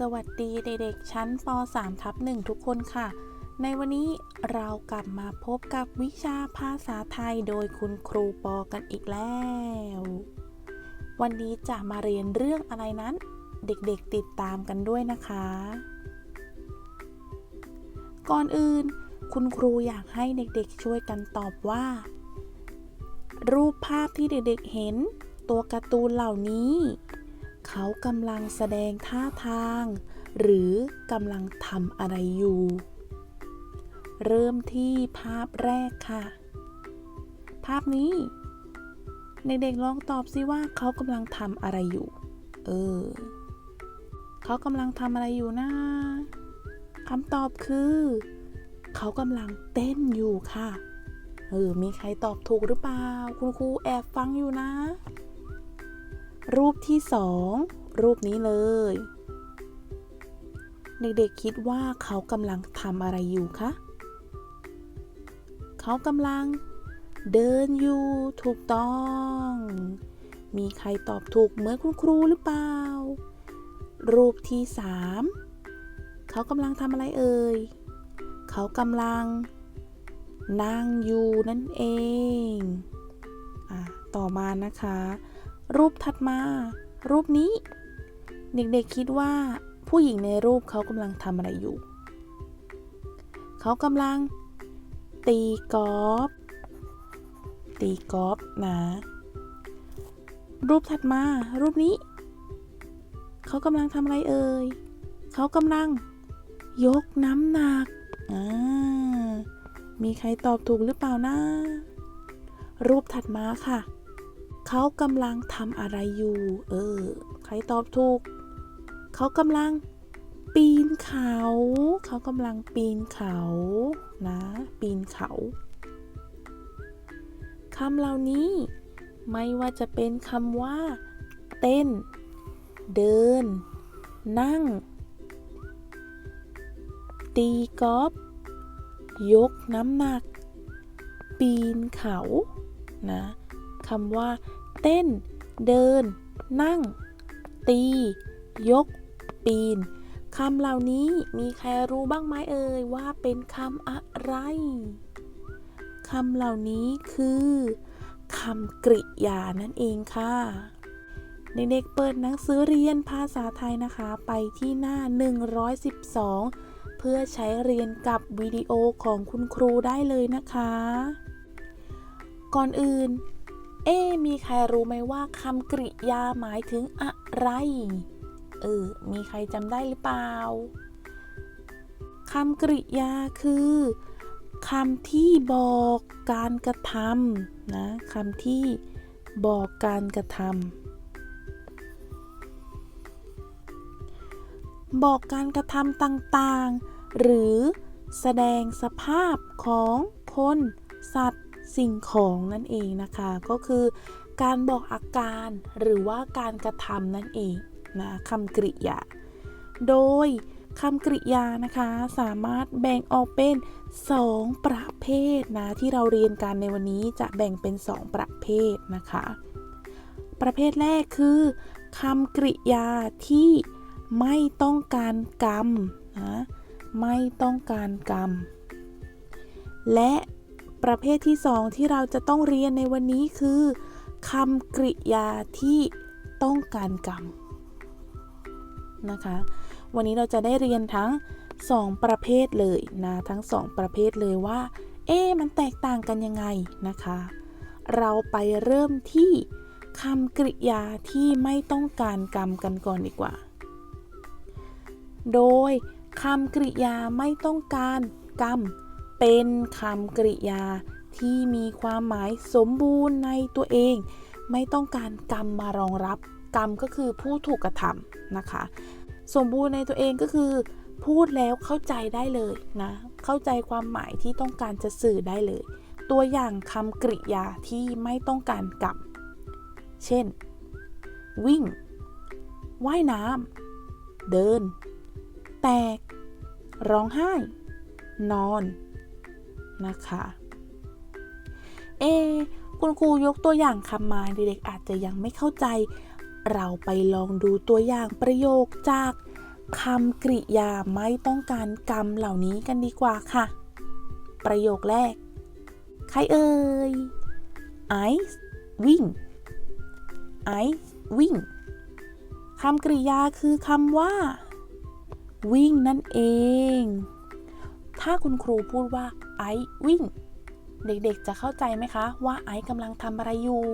สวัสดีเด็กๆ ชั้นป .3 ทับ1ทุกคนค่ะ ในวันนี้เรากลับมาพบกับวิชาภาษาไทยโดยคุณครูปอกันอีกแล้ว วันนี้จะมาเรียนเรื่องอะไรนั้น เด็กๆติดตามกันด้วยนะคะ ก่อนอื่น คุณครูอยากให้เด็กๆช่วยกันตอบว่า รูปภาพที่เด็กๆเห็น ตัวการ์ตูนเหล่านี้ เขากำลังแสดงท่าทาง หรือกำลังทำอะไรอยู่ เริ่มที่ภาพแรกค่ะ ภาพนี้ เด็กๆลองตอบสิว่าเขากำลังทำอะไรอยู่ เออ เขากำลังทำอะไรอยู่นะคำตอบคือ เขากำลังเต้นอยู่ค่ะ เออ มีใครตอบถูกหรือเปล่า คุณครูแอบฟังอยู่นะ รูปที่สองรูปนี้เลย เด็กๆคิดว่าเขากำลังทำอะไรอยู่คะ เขากำลังเดินอยู่ถูกต้อง มีใครตอบถูกเหมือนคุณครูหรือเปล่า รูปที่สามเขากำลังทำอะไรเอ่ย เขากำลังนั่งอยู่นั่นเอง อะ ต่อมานะคะ รูปถัดมา รูปนี้ เด็กๆคิดว่าผู้หญิงในรูปเขากำลังทำอะไรอยู่ เขากำลัง ตีกอล์ฟตีกอล์ฟนะ รูปถัดมา รูปนี้ เขากำลังทำอะไรเอ่ย เขากำลัง ยกน้ำหนักอ่ามีใครตอบถูกหรือเปล่านะ รูปถัดมาค่ะ เขากำลังทำอะไรอยู่ เออ ใครตอบถูก เขากำลังปีนเขา เขากำลังปีนเขา นะ ปีนเขาคำเหล่านี้ไม่ว่าจะเป็นคำว่า เต้น เดิน นั่ง ตีกอล์ฟยกน้ำหนัก ปีนเขา นะคำว่า เต้น เดิน นั่ง ตี ยก ปีนคำเหล่านี้มีใครรู้บ้างไหมเอ่ยว่าเป็นคำอะไร คำเหล่านี้คือคำกริยานั่นเองค่ะ เด็กๆเปิดหนังสือเรียนภาษาไทยนะคะ ไปที่หน้า 112 เพื่อใช้เรียนกับวิดีโอของคุณครูได้เลยนะคะ ก่อนอื่น เอ๊มีใครรู้ไหมว่าคำกริยาหมายถึงอะไร เออ มีใครจำได้หรือเปล่าคำกริยาคือคำที่บอกการกระทำนะคำที่บอกการกระทำบอกการกระทำต่างๆ หรือแสดงสภาพของคน สัตว์ สิ่งของนั่นเองนะคะ ก็คือการบอกอาการหรือว่าการกระทำนั่นเองนะคำกริยา โดยคำกริยานะคะสามารถแบ่งออกเป็น 2 ประเภทนะที่เราเรียนกันในวันนี้จะแบ่งเป็น 2 ประเภทนะคะ ประเภทแรกคือคำกริยาที่ไม่ต้องการกรรมนะไม่ต้องการกรรม และ ประเภทที่ 2 ที่เราจะต้องเรียนในวันนี้คือคำกริยาที่ต้องการกรรมนะคะ วันนี้เราจะได้เรียนทั้ง 2 ประเภทเลยนะทั้ง 2 ประเภทเลยว่า เอ๊มันแตกต่างกันยังไงนะคะ เราไปเริ่มที่คำกริยาที่ไม่ต้องการกรรมกันก่อนดีกว่า โดยคำกริยาไม่ต้องการกรรม เป็นคำกริยาที่มีความหมายสมบูรณ์ในตัวเอง ไม่ต้องการกรรมมารองรับ กรรมก็คือผู้ถูกกระทำนะคะ สมบูรณ์ในตัวเองก็คือ พูดแล้วเข้าใจได้เลยนะ เข้าใจความหมายที่ต้องการจะสื่อได้เลย ตัวอย่างคำกริยาที่ไม่ต้องการกรรมเช่น วิ่ง ว่ายน้ำเดิน แตก ร้องไห้ นอน นะคะ เอ คุณครูยกตัวอย่างคำมาเด็กๆอาจจะยังไม่เข้าใจ เราไปลองดูตัวอย่างประโยคจากคำกริยาไม่ต้องการกรรมเหล่านี้กันดีกว่าค่ะ ประโยคแรก ใครเอ่ย ice วิ่ง ice วิ่งคำกริยาคือคำว่า วิ่งนั่นเอง ถ้าคุณครูพูดว่า ไอซ์วิ่ง เด็กๆจะเข้าใจไหมคะ ว่าไอซ์กำลังทำอะไรอยู่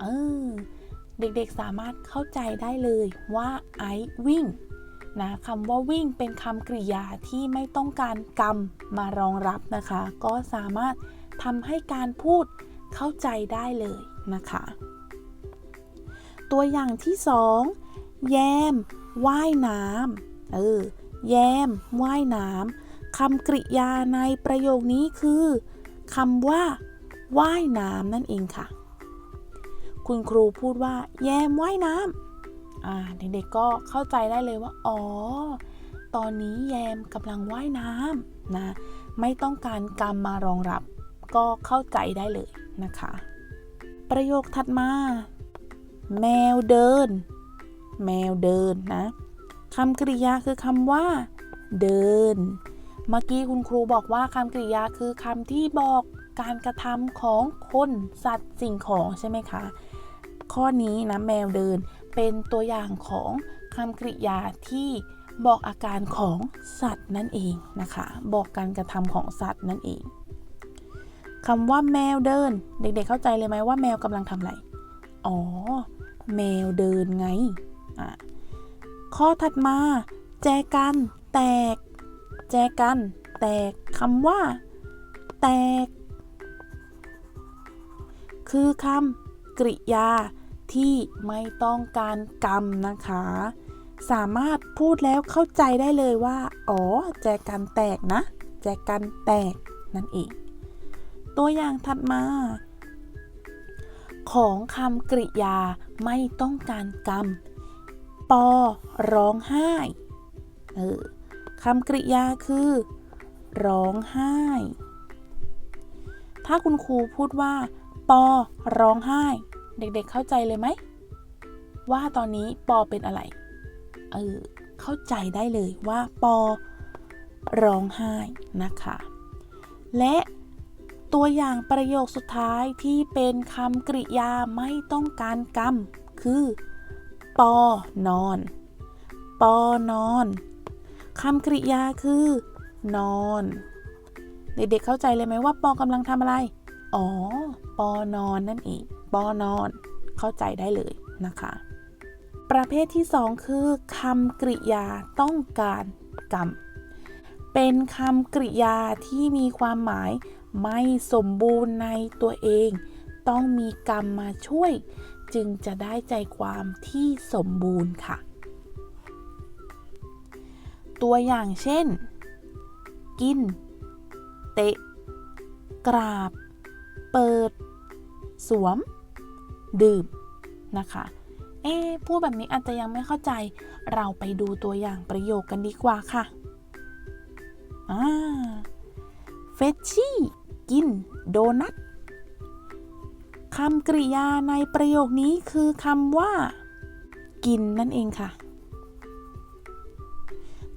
เออเด็กๆสามารถเข้าใจได้เลยว่าไอซ์วิ่งนะคำว่าวิ่งเป็นคำกริยาที่ไม่ต้องการกรรมมารองรับนะคะ ก็สามารถทำให้การพูดเข้าใจได้เลยนะคะ ตัวอย่างที่สองแยมว่ายน้ำเออแยมว่ายน้ำ คำกริยาในประโยคนี้คือคำว่า ว่ายน้ำนั่นเองค่ะ คุณครูพูดว่า แยมว่ายน้ำเด็กๆก็เข้าใจได้เลยว่า อ๋อ ตอนนี้แยมกำลังว่ายน้ำนะ ไม่ต้องการกรรมมารองรับ ก็เข้าใจได้เลยนะคะ ประโยคถัดมา แมวเดิน แมวเดินนะคำกริยาคือคำว่า เดิน เมื่อกี้คุณครูบอกว่าคำกริยาคือคำที่บอกการกระทำของคนสัตว์สิ่งของใช่ไหมคะ ข้อนี้นะแมวเดินเป็นตัวอย่างของคำกริยาที่บอกอาการของสัตว์นั่นเองนะคะ บอกการกระทำของสัตว์นั่นเองคำว่าแมวเดิน เด็กๆเข้าใจเลยไหมว่าแมวกำลังทำอะไร อ๋อ แมวเดินไง ข้อถัดมา แจกัน แตก แจกัน แตกคำว่า แตก คือคำกริยาที่ไม่ต้องการกรรมนะคะ สามารถพูดแล้วเข้าใจได้เลยว่า อ๋อ แจกันแตกนะ แจกันแตกนั่นเอง ตัวอย่างถัดมา ของคำกริยาไม่ต้องการกรรม ปอร้องไห้ เออ คำกริยาคือ ร้องไห้ ถ้าคุณครูพูดว่า ปอร้องไห้ เด็กๆเข้าใจเลยไหม ว่าตอนนี้ปอเป็นอะไร เออ เข้าใจได้เลยว่าปอร้องไห้นะคะ และตัวอย่างประโยคสุดท้ายที่เป็นคำกริยาไม่ต้องการกรรม คือ ปอนอน ปอนอน คำกริยาคือ นอน เด็กๆเข้าใจเลยไหมว่าปอกำลังทำอะไร อ๋อ ปอนอนนั่นเอง ปอนอน เข้าใจได้เลยนะคะ ประเภทที่สองคือคำกริยาต้องการกรรม เป็นคำกริยาที่มีความหมายไม่สมบูรณ์ในตัวเอง ต้องมีกรรมมาช่วย จึงจะได้ใจความที่สมบูรณ์ค่ะ ตัวอย่างเช่น กิน เตะ กราบ เปิด สวม ดื่ม นะคะ เอ๊พูดแบบนี้อาจจะยังไม่เข้าใจ เราไปดูตัวอย่างประโยคกันดีกว่าค่ะอ่าเฟชชี่กิน โดนัทคำกริยาในประโยคนี้คือคำว่า กินนั่นเองค่ะ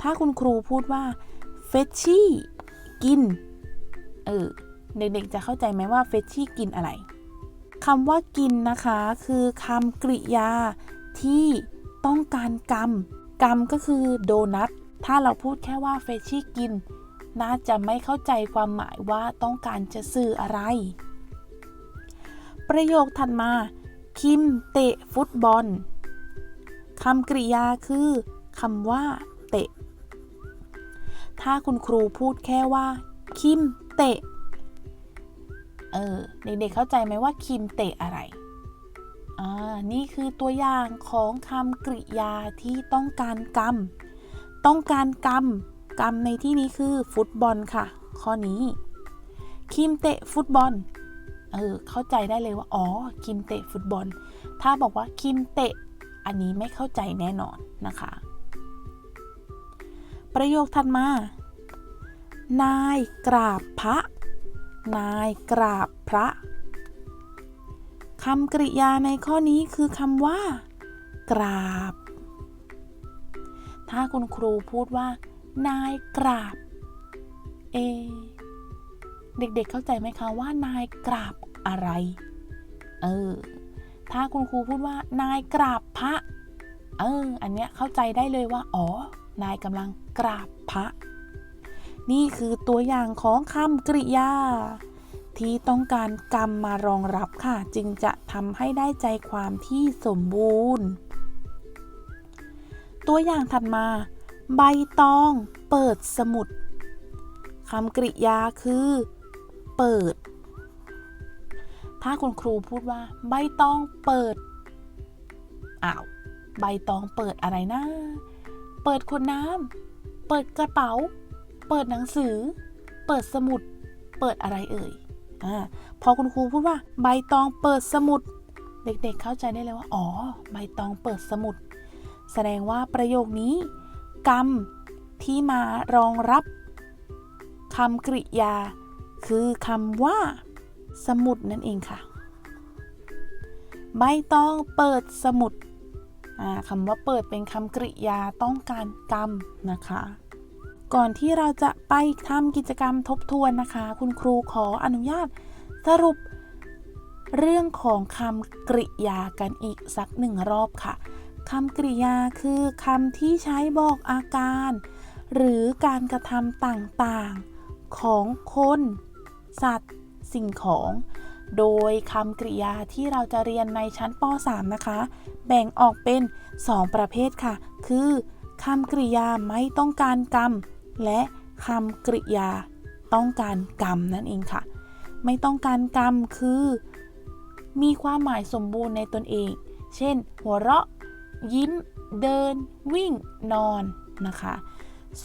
ถ้าคุณครูพูดว่าเฟชชี่กิน เออ เด็กๆจะเข้าใจไหมว่าเฟชชี่กินอะไรคำว่ากินนะคะ คือคำกริยาที่ต้องการกรรม กรรมก็คือโดนัท ถ้าเราพูดแค่ว่าเฟชชี่กิน น่าจะไม่เข้าใจความหมายว่าต้องการจะสื่ออะไร ประโยคถัดมา คิมเตะฟุตบอลคำกริยาคือคำว่า ถ้าคุณครูพูดแค่ว่า คิมเตะ เออ เด็กๆเข้าใจไหมว่าคิมเตะอะไร อ่า นี่คือตัวอย่างของคำกริยาที่ต้องการกรรม ต้องการกรรม กรรมในที่นี้คือฟุตบอลค่ะ ข้อนี้ คิมเตะฟุตบอล เออ เข้าใจได้เลยว่า อ๋อ คิมเตะฟุตบอล ถ้าบอกว่าคิมเตะ อันนี้ไม่เข้าใจแน่นอนนะคะ ประโยคถัดมา นายกราบพระ นายกราบพระคำกริยาในข้อนี้คือคำว่า กราบ ถ้าคุณครูพูดว่า นายกราบ เอ เด็กๆเข้าใจไหมคะว่านายกราบอะไร เออ ถ้าคุณครูพูดว่า นายกราบพระ เออ อันเนี้ยเข้าใจได้เลยว่า อ๋อ นายกำลังกราบพระ นี่คือตัวอย่างของคำกริยา ที่ต้องการกรรมมารองรับค่ะ จึงจะทำให้ได้ใจความที่สมบูรณ์ ตัวอย่างถัดมา ใบตองเปิดสมุดคำกริยาคือ เปิด ถ้าคุณครูพูดว่า ใบตองเปิดอ้าวใบตองเปิดอะไรนะ เปิดขวดน้ำ เปิดกระเป๋า เปิดหนังสือ เปิดสมุด เปิดอะไรเอ่ยอ่าพอคุณครูพูดว่า ใบตองเปิดสมุด เด็กๆเข้าใจได้เลยว่า อ๋อ ใบตองเปิดสมุด แสดงว่าประโยคนี้ กรรมที่มารองรับคำกริยา คือคำว่า สมุดนั่นเองค่ะ ใบตองเปิดสมุด คำว่าเปิดเป็นคำกริยาต้องการกรรมนะคะ ก่อนที่เราจะไปทำกิจกรรมทบทวนนะคะ คุณครูขออนุญาตสรุปเรื่องของคำกริยากันอีกสักหนึ่งรอบค่ะคำกริยาคือคำที่ใช้บอกอาการ หรือการกระทำต่างๆของคน สัตว์ สิ่งของ โดยคำกริยาที่เราจะเรียนในชั้นป .3 นะคะ แบ่งออกเป็น 2 ประเภทค่ะ คือคำกริยาไม่ต้องการกรรม และคำกริยาต้องการกรรมนั่นเองค่ะ ไม่ต้องการกรรมคือ มีความหมายสมบูรณ์ในตนเอง เช่น หัวเราะ ยิ้ม เดิน วิ่ง นอนนะคะ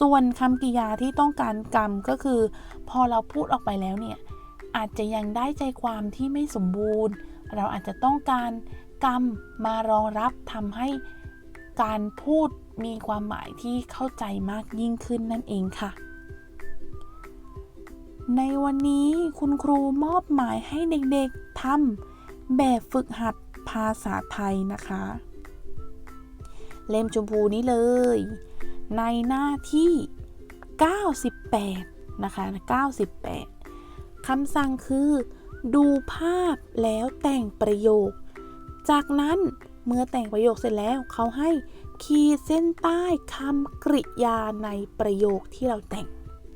ส่วนคำกริยาที่ต้องการกรรมก็คือ พอเราพูดออกไปแล้วเนี่ย อาจจะยังได้ใจความที่ไม่สมบูรณ์ เราอาจจะต้องการกรรมมารองรับทำให้การพูดมีความหมายที่เข้าใจมากยิ่งขึ้นนั่นเองค่ะ ในวันนี้คุณครูมอบหมายให้เด็กๆทำแบบฝึกหัดภาษาไทยนะคะ เล่มชมพูนี้เลย ในหน้าที่ 98 นะคะ 98 คำสั่งคือ ดูภาพแล้วแต่งประโยค จากนั้นเมื่อแต่งประโยคเสร็จแล้วเขาให้ขีดเส้นใต้คำกริยาในประโยคที่เราแต่ง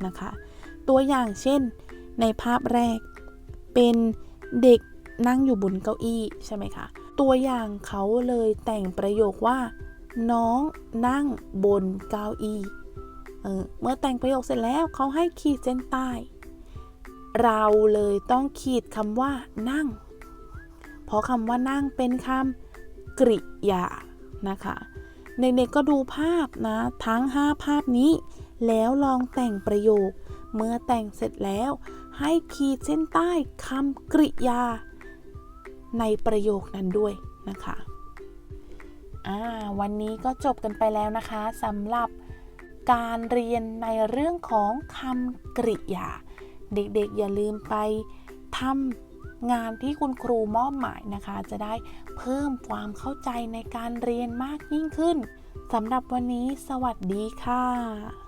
นะคะ ตัวอย่างเช่น ในภาพแรก เป็นเด็กนั่งอยู่บนเก้าอี้ใช่ไหมคะ ตัวอย่างเขาเลยแต่งประโยคว่า น้องนั่งบนเก้าอี้เออเมื่อแต่งประโยคเสร็จแล้วเขาให้ขีดเส้นใต้ เราเลยต้องขีดคำว่านั่ง เพราะคำว่านั่งเป็นคำกริยานะคะเด็กๆก็ดูภาพนะทั้ง 5 ภาพนี้ แล้วลองแต่งประโยค เมื่อแต่งเสร็จแล้ว ให้ขีดเส้นใต้คำกริยา ในประโยคนั้นด้วยนะคะอ่าวันนี้ก็จบกันไปแล้วนะคะสำหรับการเรียนในเรื่องของคำกริยา เด็กๆอย่าลืมไปทำงานที่คุณครูมอบหมายนะคะ จะได้เพิ่มความเข้าใจในการเรียนมากยิ่งขึ้นสำหรับวันนี้สวัสดีค่ะ